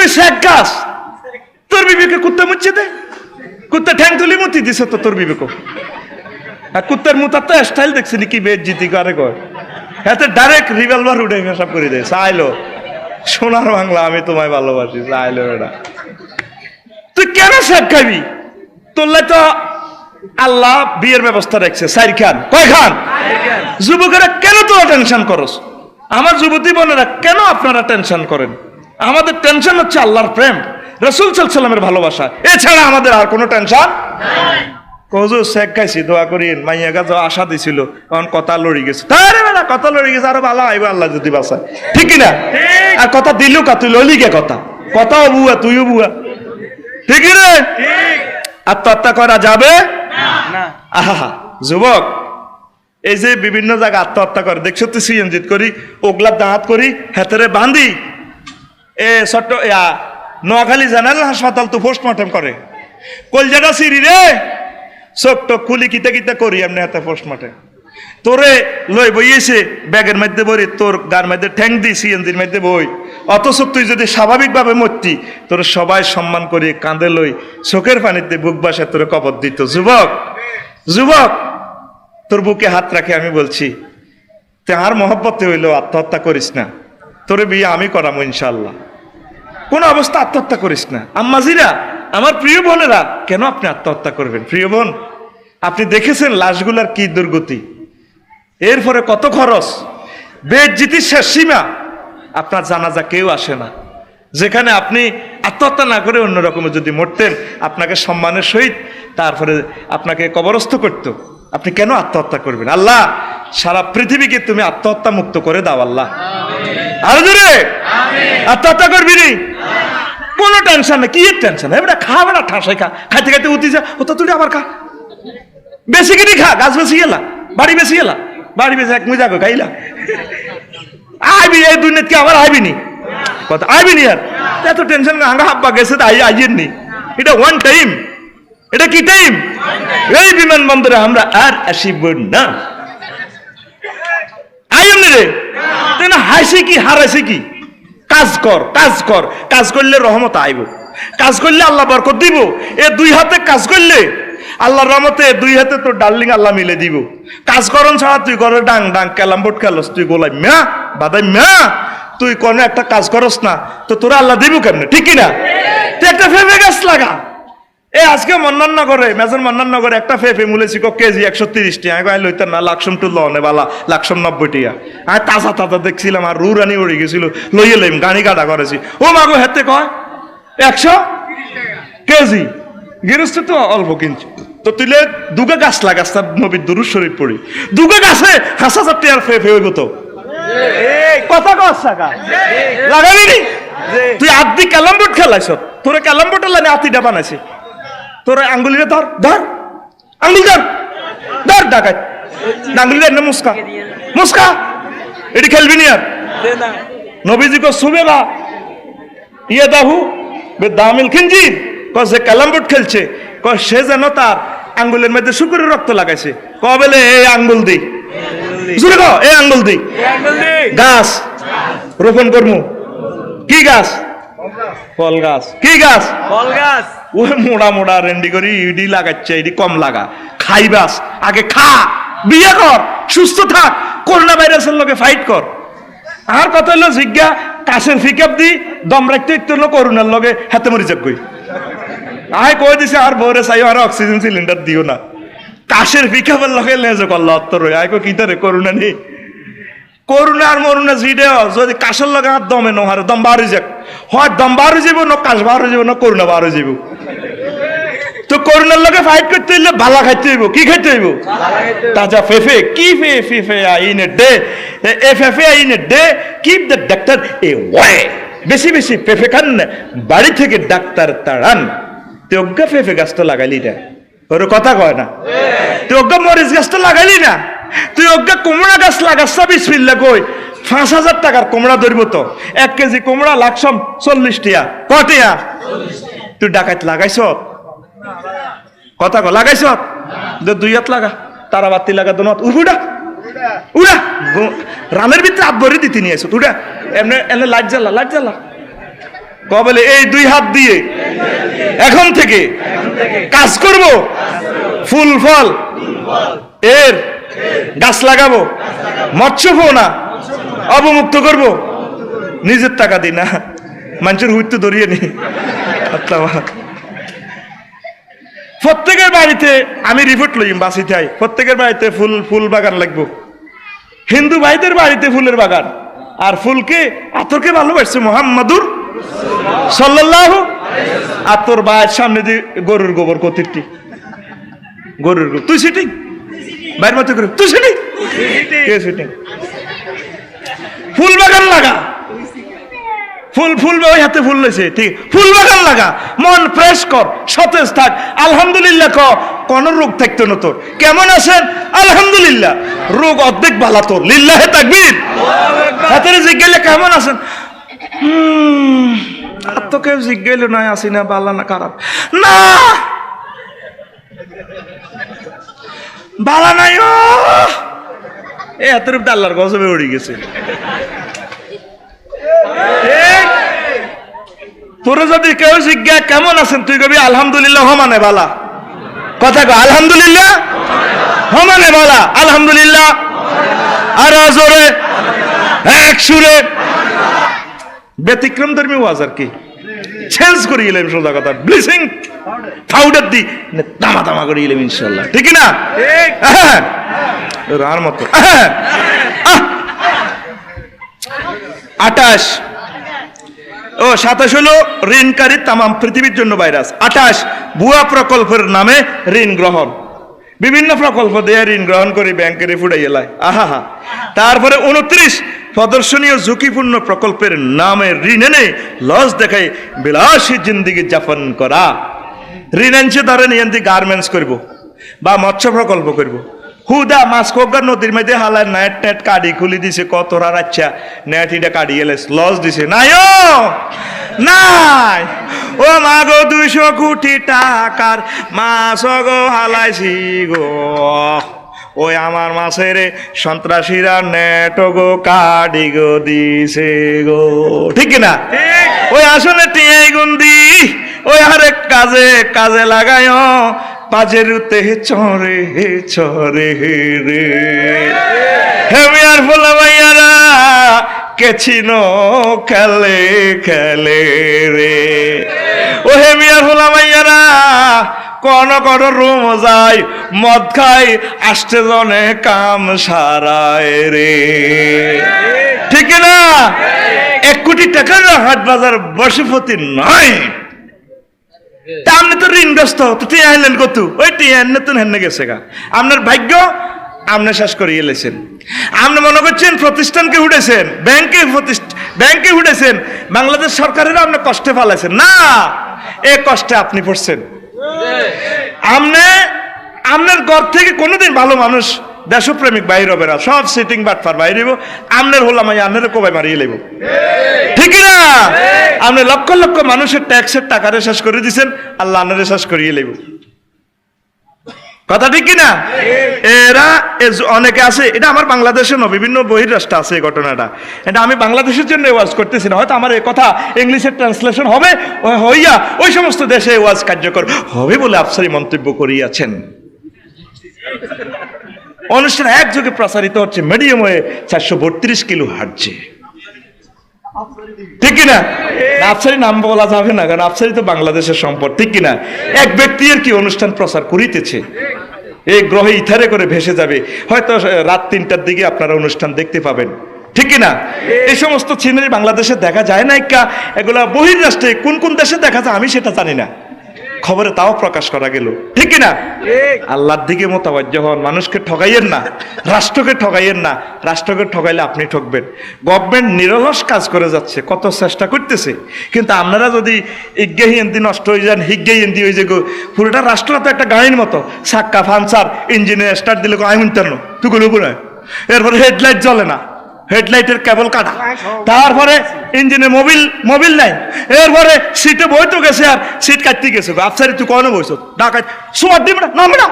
তুই শেখ গাছ। তোর বিবেকে কুত্তা মুচ্ছে দে। কুত্তা ঠ্যাং তুলি মুতি দিছে তো তোর বিবেক আর কুত্তার মুতার তো স্টাইল দেখছি নাকি বেদ জিতি করে কয়। হাতে ডাইরেক্ট রিভলভার উঠে পেশাব করে দেয়। চাইলো সোনার বাংলা আমি তোমায় ভালোবাসি চাইলো এটা। তুই কেন শেখ খাবি তোরলে তো আল্লাহ বিয়ের ব্যবস্থা রাখছে। সাইর খান। কয় খান? যুবকেরা কেন তোরা টেনশন করস? আমার যুবতী বোনেরা কেন আপনারা টেনশন করেন? আমাদের টেনশন হচ্ছে আল্লাহর প্রেম। রসুল সাল্লামের ভালোবাসা। এছাড়া আমাদের আর কোনো টেনশন কজু শেখ খাইছি দোয়া করিন মাইয়া গাছ আশা দিছিল তখন কথা লড়ি গেছে। তারে বেলা কথা লড়ি গেছে আরও ভালো আইব আল্লাহ যদি বাসায় ঠিক না আর কথা দিলু কা তুই লইলি কে কথা? কথাও বুয়া তুইও বুয়া। ঠিক রে আত্মহত্যা করা যাবে? আহা যুবক এই যে বিভিন্ন জায়গায় আত্মহত্যা করে দেখছ তুই সিএনজিত করি ওগলা দাঁত করি হেতেরে বান্ধি এ ছোট্ট, ইয়া, নোয়াখালী জেনারেল হাসপাতাল তো পোস্টমর্টম করে। কলজাটা সিরি রে টোক খুলি কিতা কিতে করি এমনি হাতে পোস্টমর্টম তোরে লই বইয়েছে ব্যাগের মধ্যে বই তোর গার মধ্যে ঠ্যাং দি, সিএনজির মধ্যে বই। অথচ তুই যদি স্বাভাবিকভাবে মরতি, তোর সবাই সম্মান করে কাঁদে লই, চোখের পানিতে বুক বাসে তোর কবর দিত। যুবক যুবক, তোর বুকে হাত রাখে আমি বলছি তে আর মহব্বতে হইল আত্মহত্যা করিস না। তোরে বিয়ে আমি করাম ইনশাল্লাহ কোন অবস্থা আত্মহত্যা করিস না। আম্মাজিরা আমার প্রিয় বোনেরা কেন আপনি আত্মহত্যা করবেন? প্রিয় বোন আপনি দেখেছেন লাশগুলার কি দুর্গতি? এরপরে কত খরচ? বেজ্জিতির শেষ সীমা? আপনার জানাজা কেউ আসে না। যেখানে আপনি আত্মহত্যা না করে অন্যরকমের যদি মরতেন আপনাকে সম্মানের সহিত তারপরে আপনাকে কবরস্থ করত। আপনি কেন আত্মহত্যা করবেন? আল্লাহ সারা পৃথিবীকে তুমি আত্মহত্যা মুক্ত করে দাও আল্লাহ। আরও জোরে? আত্মহত্যা করবি নি? কোনো টেনশন নেই, কি টেনশন? এবার খা বেড়া ঠাসাই খা। খাইতে খাইতে উঠি যা, ও তো তুই আবার খা। বেশি কিনি খা, গাছ বেশি গেলা, বাড়ি বেশি গেলা। বাড়ি বেশি এক মুজা খাইলা। আইবি, এই দুনিয়া কি আবার আইবি নি কথা আইবি নি আর? এত টেনশন হাঙ্গা হাব্বা গেছে তো আই আইয়ের নি এটা ওয়ান টাইম এটা কি টাইম এই বিমানবন্দরে আমরা আর আসিব না। আইম নি রে? তুই না হাসি কি হারাইছে কি? কাজ কর কাজ কর। কাজ করলে রহমত আইব। কাজ করলে আল্লাহ বরকত দিব। এ দুই হাতে কাজ করলে আল্লাহ রহমতে দুই হাতে তোর ডার্লিং আল্লাহ মিলে দিব। কাজ করন ছাড়া তুই করে ডাং ডাং কেলাম বোট খেলস, তুই গোলাই ম্যা বাদাই ম্যা। তুই কোনো একটা কাজ করস না, তো তোরা আল্লাহ দিব কেমনে? ঠিক কিনা? তুই একটা ফেমে গাছ লাগা। এ আজকে মন্নান নগরে মেজর মন্নান নগরে একটা ফেফে মূলেছি কো কেজি একশো তিরিশ টিয়া আমি লইতেন না লাকসম টু লনে বালা লাকসম নব্বই টিয়া আমি তাজা তাজা দেখছিলাম আর রুরানি উড়ে গেছিল লইয়ে লইম গাড়ি কাটা করেছি। ও মাগো হেতে কয় একশো কেজি? গৃহস্থ তো অল্প কিনছি তো তুইলে দুগে গাছ লাগাস তার নবীর দুরুজ শরীফ পড়ি। দুগে গাছে হাস হাজার টিয়ার ফে ফে হইব তো। কথা কস লাগাবি তুই আদি ক্যালাম্বোর্ড খেলাইছ তোরে ক্যালাম্বোর্ড লানি আতিটা বানাইছে। তোর আঙ্গুলিরে ধর ধর। আঙ্গুল ধর। ধর ডাকাত আঙ্গুলিরে এনে মুস্কা মুস্কা এটি খেলবি নি আর? নবীজি কো সুবে না ইয়ে দাহু বে দামিল খিনজির। ক যে কালামবোর্ড খেলছে। ক সে যেন তার আঙ্গুলের মধ্যে শুকুরের রক্ত লাগাইছে। ক বলে এই আঙ্গুল দি। জুড়ে ক এই আঙ্গুল দি। গাছ। রোপণ করমু। কি গাছ? ফল গাছ। কি গাছ? ফল গাছ। ওই মোড়া মোড়া রেন্ডি করি ইডি লাগাচ্ছে ইডি কম লাগা। খাইবাস আগে খা বিয়ে কর সুস্থ থাক করোনা ভাইরাসের লোকে ফাইট কর। আর কত হলো জিজ্ঞা কাশের ফিকাপ দি দম রাখতে একটু হলো করোনার লগে হাতে মরি যাক কই। আয় কই দিছে আর বউরে চাই আর অক্সিজেন সিলিন্ডার দিও না। কাশের ফিকাপের লগে লেজে করল অত্তর আয় কি তারে করোনা নেই। করুণা আর জিডেও যদি কাশের লগে হাত দমে নহারে দম বাড়ি যাক। হয় দম বাড়ি যাব, না কাশ বাড়ি যাব, না করুণা বাড়ি যাব। তো করোনার লগে ফাইট করতে হইলে ভালা খাইতে হইব, কি খাইতে হইব? তাজা ফেফে, কি ফে ফেফে আইন এ ডে এ ফেফে আইন a day keep the doctor away বেশি বেশি ফেফে খান বাড়ি থেকে ডাক্তার তাড়ান। তুই অজ্ঞা ফেফে গাছটা লাগাইলি না। ওর কথা কয় না। তুই অজ্ঞা মরিচ গাছটা লাগাইলি না। তুই অজ্ঞা কুমড়া গাছ লাগাস বিসমিল্লা কই। পাঁচ হাজার টাকার কুমড়া ধরবো তো। এক কেজি কুমড়া লাগছম চল্লিশ টিয়া কটিয়া তুই ডাকাত লাগাইছ? কথা কো লাগাইছ? দুই হাত লাগা তারা বাতি লাগা দোনত উড়া উড়া রামের ভিতরে আব্বরি দিতে নিয়ে আইছো উড়া এমনি এমনি লাইট জ্বালা লাইট জ্বালা। কবলে এই দুই হাত দিয়ে এখন থেকে কাজ করব, ফুল ফল, এর গাছ লাগাবো। মৎস্য না। অবমুক্ত করব। নিজের টাকা দিই না। মানুষের হুইতে ধরিয়ে নি প্রত্যেকের বাড়িতে আমি রিপোর্ট লইম বাসিতে আই প্রত্যেকের বাড়িতে ফুল ফুল বাগান লাগবো। হিন্দু ভাইদের বাড়িতে ফুলের বাগান। আর ফুলকে আতরকে ভালোবাসছে মোহাম্মদুর সাল্লাল্লাহু আর তোর বায়ের সামনে দিয়ে গরুর গোবর কতিরটি। গরুর গোবর। তুই সিটিং বাইরের মতো করে। তুই সিটিং কে সিটিং ফুল বাগান লাগা। ফুল ফুল ওই হাতে ফুল লইছে ঠিক। ফুল বাগান লাগা। মন ফ্রেশ কর, সতেজ থাক। আলহামদুলিল্লাহ ক কোন রোগ থাকতো না তোর। কেমন আছেন? আলহামদুলিল্লাহ। রোগ অর্ধেক বালা তোর। লিল্লাহে তাকবীর। হাতের জিজ্ঞাসা, কেমন আছেন? আর তো কেউ জিজ্ঞাইল নয় আসি না বালা না, খারাপ। না! বালা নাই, ও! এ হাতের উপর আল্লাহর গজবে উড়ে গেছে? তোরে যদি কেউ জিজ্ঞা কেমন আছেন? তুই কবি, আলহামদুলিল্লাহ হমানে বালা। কথা কো আলহামদুলিল্লাহ হমানে বালা। আলহামদুলিল্লাহ। আর জোরে, এক সুরে। ব্যতিক্রম ধর্মী ওয়াজ আর কি। চেঞ্জ করে গেলাম সোজা কথা। ব্লিচিং পাউডার দি দামা দামা করে গেলাম ইনশাল্লাহ। ঠিক না হ্যাঁ আর মতো। হ্যাঁ। আটাশ ও সাতাশ হলো ঋণকারী তামাম পৃথিবীর জন্য ভাইরাস। আঠাশ ভুয়া প্রকল্পের নামে ঋণ গ্রহণ। বিভিন্ন প্রকল্প দিয়ে ঋণ গ্রহণ করে ব্যাংকের ফুটাই এলায় আহা হা তারপরে উনত্রিশ প্রদর্শনীয় ঝুঁকিপূর্ণ প্রকল্পের নামে ঋণ এনে লস দেখায় বিলাসী জিন্দিগি যাপন করা। ঋণ আনছে ধরেন এনতে গার্মেন্টস করব, বা মৎস্য প্রকল্প করব। হুদা মাছ কোকার নদীর মধ্যে হালায় নেট নেট কাডি খুলি দিছে, কত রাচ্ছা নেট এটা কাডি এলে লস দিছে। নাই ও! নাই! ও মা গো, দুইশো কোটি টাকার মাছ গো হালাইছি গো। ওই আমার মাছের সন্ত্রাসীরা নেটো গো কাডি গো দিছে গো। ঠিক না? ওই আসলে টিয়াই গুন্দি ওই আরেক কাজে কাজে লাগায়। পাজের উতে চরে চরে রে। হেমিয়ার ফোলা ভাইয়ারা কেছিন খেলে খেলে রে। ও হেমিয়ার ফোলা ভাইয়ারা কোন কোন রুম যায় মদ খাই আসতে জনে কাম সারায় রে। ঠিক না? এক কোটি টাকার হাট বাজার বসেপতি নয়। তা আপনি তো ঋণগ্রস্ত, তো টিয়া আনলেন কত? ওই টিয়া নতুন হেন গেছে গা। আপনার ভাগ্য, আপনি শেষ করে এলেছেন আপনি মনে করছেন প্রতিষ্ঠানকে উঠেছেন ব্যাংকে ব্যাংকে উঠেছেন বাংলাদেশ সরকারেরও আপনি কষ্টে ফালাইছেন না, এ কষ্টে আপনি পড়ছেন। আপনি আপনার ঘর থেকে কোনোদিন ভালো মানুষ, দেশপ্রেমিক বাইর হবে না। সব সিটিং বাটফার বাইর হইব। আমনের হলাম আমি আমনের কোবাই মারিয়ে লেব ঠিক না আপনি লক্ষ লক্ষ মানুষের ট্যাক্সের টাকারে শেষ করে দিছেন, আল্লাহ আনারে শেষ করিয়ে লেব কথা ঠিক কিনা? এ অনেকে আছে, এটা আমার বাংলাদেশে না বিভিন্ন বহিরাষ্ট্রে আছে এই ঘটনাটা। এটা আমি বাংলাদেশের জন্য ওয়াজ করতেছি না, হয়তো আমার এই কথা ইংলিশের ট্রান্সলেশন হবে হইয়া ওই সমস্ত দেশে ওয়াজ কার্যকর হবে বলে আফসারি মন্তব্য করিয়াছেন। অনুষ্ঠান একযোগে প্রসারিত হচ্ছে মিডিয়াম হয়ে চারশো বত্রিশ কিলো হাঁটছে। ঠিক কিনা? আফসারি নাম বলা যাবে না, কারণ আফসারি তো বাংলাদেশের সম্পদ, ঠিক কিনা? এক ব্যক্তি আর কি অনুষ্ঠান প্রচার করিতেছে? এই গ্রহে ইথারে করে ভেসে যাবে। হয়তো রাত তিনটার দিকে আপনারা অনুষ্ঠান দেখতে পাবেন। ঠিক কিনা এই সমস্ত সিনারি বাংলাদেশে দেখা যায় না এগুলা বহির্রাষ্ট্রে কোন কোন দেশে দেখা যায়? আমি সেটা জানি না। খবরে তাও প্রকাশ করা গেল। ঠিক কিনা? আল্লাহর দিকে মোতাবাজ্য হন মানুষকে ঠগাইয়েন না রাষ্ট্রকে ঠগাইয়েন না রাষ্ট্রকে ঠগাইলে আপনি ঠকবেন। গভর্নমেন্ট নিরলস কাজ করে যাচ্ছে কত চেষ্টা করতেছে। কিন্তু আপনারা যদি ইজ্ঞাহি এন্দি নষ্ট হয়ে যান হিজ্ঞাহি এন্দি হয়ে যাগো পুরোটা রাষ্ট্র তো একটা গাড়ির মতো। সাক্কা ফানসার ইঞ্জিনে স্টার্ট দিলে আমি তুগুলো উপরে। এরপরে হেডলাইট জ্বলে না। হেডলাইটের কেবল কাটা তারপরে ইঞ্জিনে মোবিল মোবিল নাই। এরপরে সিটে বইতো গেছে আর সিট কাটতে গেছে। আফসারি তুই কখনো বইছ? ডাকাত সুমার দিবে না নামবে না।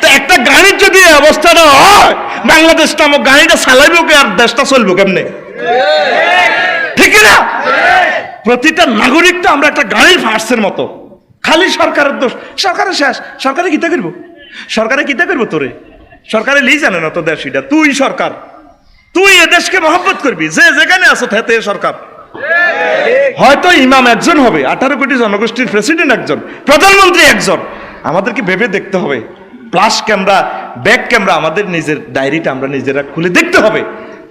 তো একটা গাড়ির যদি অবস্থাটা হয় বাংলাদেশ নামক গাড়িটা চালাইব কে আর দেশটা চলবো কেমনে? ঠিক না? প্রতিটা নাগরিক তো আমরা একটা গাড়ির ফার্সের মতো। খালি সরকারের দোষ। সরকারের শেষ। সরকারে কিতা করব? সরকারে কিতা করব তোরে? সরকারে লি জানে না তো দেশ তুই সরকার। তুই এ দেশকে মহব্বত করবি। যে যেখানে আছো তাতে সরকার। হয়তো ইমাম একজন হবে আঠারো কোটি জনগোষ্ঠীর প্রেসিডেন্ট একজন প্রধানমন্ত্রী একজন। আমাদেরকে ভেবে দেখতে হবে। প্লাস ক্যামেরা ব্যাক ক্যামেরা আমাদের নিজের ডায়েরিটা আমরা নিজেরা খুলে দেখতে হবে।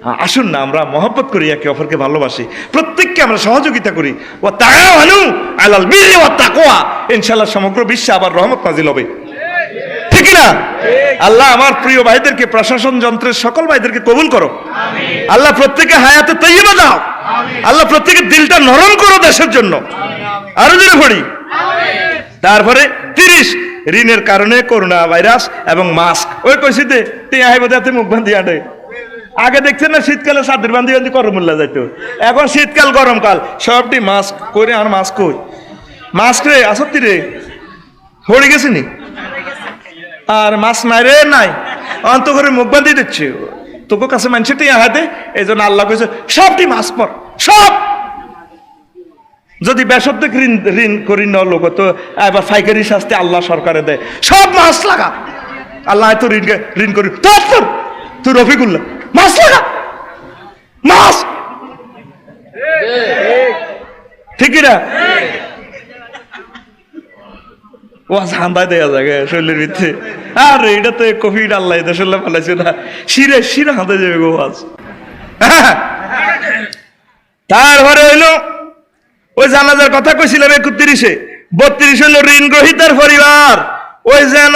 হ্যাঁ, আসুন না আমরা মহব্বত করি একে অপরকে ভালোবাসি। প্রত্যেককে আমরা সহযোগিতা করি। ও তাকাওয়ানু আলাল বিরি ও তাকওয়া ইনশাআল্লাহ সমগ্র বিশ্বে আবার রহমত নাজিল হবে। ঠিক না আল্লাহ আমার প্রিয় ভাইদেরকে প্রশাসন যন্ত্রের সকল ভাইদেরকে কবুল করো। আল্লাহ প্রত্যেকে হায়াতে তৈবা দাও। আল্লাহ প্রত্যেকের দিলটা নরম করো দেশের জন্য। আরও জোরে পড়ি। তারপরে তিরিশ, ঋণের কারণে করোনা ভাইরাস এবং মাস্ক। ওই কইছি যাতে মুখ বান্ধি আটে। আগে দেখছেন না শীতকালে সাদের বান্ধি বান্ধি করম উল্লা যাইতো। এখন শীতকাল, গরমকাল, সবটি মাস্ক করে আর মাস্ক কই? মাস্ক রে আসত্তি রে। হয়ে গেছে নি আর মাছ নাই রে নাই। অন্ত করে মুখ বান্ধি দিচ্ছে। তোকে কাছে মানুষটি হাতে এই জন্য আল্লাহ কইছে, সবটি মাছ পর, সব। যদি বেসরকারি ঋণ ঋণ করি ন লোক, তো এবার ফাইকারি শাস্তি আল্লাহ সরকারে দেয়। সব মাছ লাগা। আল্লাহ তো ঋণ ঋণ করি। তোর তুই রফিকুল্লাহ, মাছ লাগা। মাছ। ঠিকই না? ও হান্দায় দেয়া যাবে শরীরের আর, এটা তো কফি আল্লাহ, এটা শুনলে ফেলাইছে না। শিরে শিরে হাঁদা যাবে গো আজ। তারপরে হইল, ওই জানাজার কথা কইছিলাম একত্রিশে বত্রিশ হইল ঋণ গ্রহিতার পরিবার। ওই যেন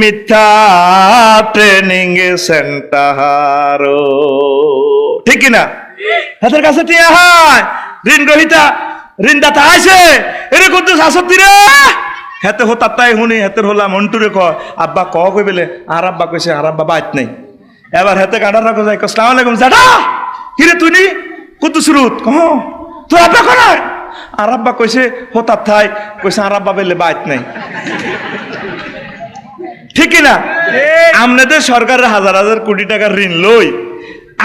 মিথ্যা ট্রেনিং সেন্টার ঠিক না? হাতের কাছে টিয়া হয়। ঋণ গ্রহিতা ঋণদাতা আইছে এরে কুদ্দুস আসক্তি রে! হেতে হো তাত্তাই শুনি হেতের হলা মন্টুরে ক। আব্বা ক কই বেলে? আর আব্বা কইছে, আর আব্বা বাইত নাই। এবার হেতে কাটার রাখো যাই আসসালামু আলাইকুম, জাডা! কিরে তুই নি? কুদ্দুস রুত, কহ। তোর আব্বা কোনায়? আর আব্বা কইছে, হো তাত্তাই। কইছে, আর আব্বা বেলে বাইত নাই। ঠিক না আমনেদের সরকারের হাজার হাজার কোটি টাকার ঋণ লই,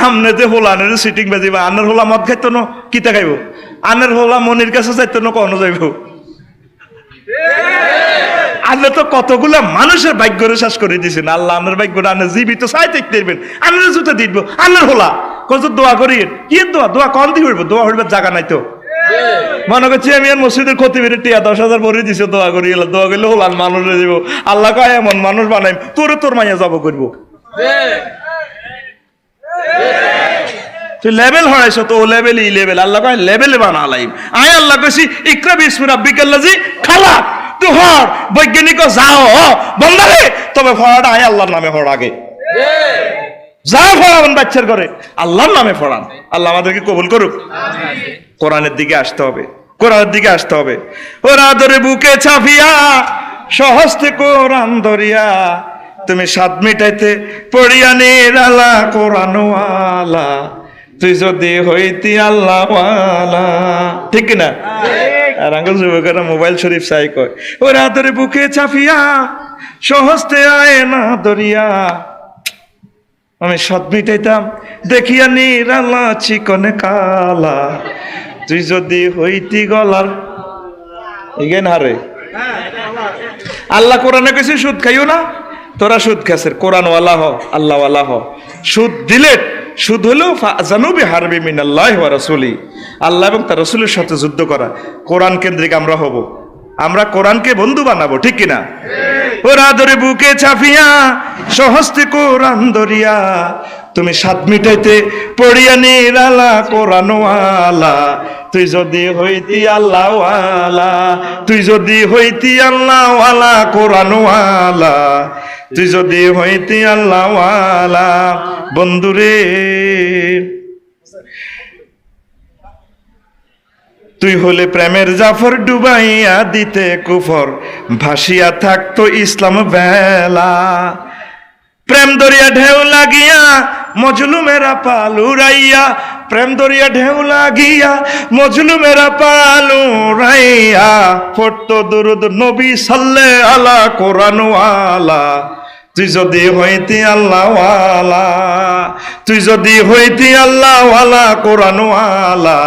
আমনে যে হোলানের সিটিং বাজিবা আনের হোলা মদ খাইতো ন, কিতা খাইব? আনের হোলা মনির কাছে যাইতো ন, কখনো যাইব? আল্লাহ তো কতগুলা মানুষের ভাগ্যরে শেষ করে দিয়েছেন। আল্লাহ আনের ভাগ্যটা আনে জীবিত চাই দেখতে দিবেন। আনের জুতো দিব আনের হোলা। কত দোয়া করি, কি দোয়া? দোয়া কম দি হইব? দোয়া হইবার জায়গা নাই তো। মনে করছি আমি আর মসজিদের ক্ষতি বেড়ে টিয়া দশ হাজার ভরে দিছে, দোয়া করি দোয়া করলে হোলান মানুষে দিব আল্লাহ কয়, এমন মানুষ বানাই তোরে তোর মাইয়া যাব করব। তুই লেভেল হরাইছ তো, ও লেভেল ই লেভেল আল্লাহ কয় লেভেলে বানালাইম। আয় আল্লাহ কইছি, ইকরা বিসমি রাব্বিকাল্লাজি খালা তুই হর বৈজ্ঞানিক যাও বন্দারে, তবে ফড়াটা আয় আল্লাহর নামে হর আগে। যা ফড়াবেন বাচ্চার করে আল্লাহর নামে ফড়ান। আল্লাহ আমাদেরকে কবুল করুক। কোরআনের দিকে আসতে হবে। কোরআনের দিকে আসতে হবে। ওরা ধরে বুকে ছাপিয়া, সহস্তে কোরআন ধরিয়া, তুমি সাত মিটাইতে পড়িয়া নিরালা কোরআনওয়ালা। তুই যদি হইতি আল্লাহওয়ালা। ঠিক না আর আঙ্গুল যুবকেরা মোবাইল শরীফ চাই কয় ওরা ধরে বুকে চাপিয়া সহস্তে আয় না ধরিয়া আমি সৎ মিটাইতাম দেখিয়া নিরালা চিকনে কালা। তুই যদি হইতি গলার ইগেন হারে। আল্লাহ। কোরআনে কেছে সুদ খাইও না। তোরা সুদ খাসের কোরআন ওয়ালা হ আল্লাহ হ। সুদ দিলে, সুদ হলেও জানুবি হারবি মিন আল্লাহ রাসূলি। আল্লাহ এবং তার রসুলের সাথে যুদ্ধ করা। কোরআন কেন্দ্রিক আমরা হব। আমরা কোরআনকে বন্ধু বানাবো, ঠিক কিনা? ওরা ধরে বুকে চাপিয়া সহস্তে কোরআন ধরিয়া, তুমি সাত মিটাইতে পড়িয়া নিরালা কোরআনওয়ালা। তুই যদি হইতি আল্লাহওয়ালা, তুই যদি হইতি আল্লাহওয়ালা, কোরআনওয়ালা। তুই যদি হইতি আল্লাহওয়ালা, বন্ধুরে। তুই হলে প্রেমের জাফর ডুবাইয়া দিতে কুফর, ভাসিয়া থাকতো ইসলাম বেলা। প্রেম দরিয়া ঢেউ লাগিয়া মজলুমেরা পালুরাইয়া প্রেম দরিয়া ঢেউ লাগিয়া মজলুমেরা পালুরাইয়া পড়তো দুরুদ নবী সাল্লে আলা কোরআনওয়ালা। তুই যদি হইতি আল্লাহওয়ালা, তুই যদি হইতি আল্লাহওয়ালা, কোরআনওয়ালা,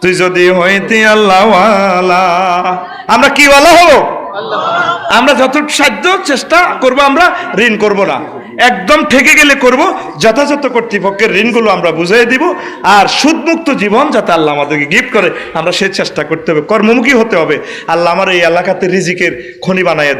তুই যদি হইতি আল্লাহ আমরা কি ওয়ালা হব? আমরা যত সাধ্য চেষ্টা করব আমরা, ঋণ করব না। একদম ঠেকে গেলে করব, যথাযথ কর্তৃপক্ষের ঋণগুলো আমরা বুঝিয়ে দিব, আর সুদমুক্ত জীবন যাতে আল্লাহ আমাদেরকে গিফট করে, আমরা সে চেষ্টা করতে হবে। কর্মমুখী হতে হবে। আল্লাহ আমার এই এলাকাতে রিজিকের খনি বানাইয়ে দেয়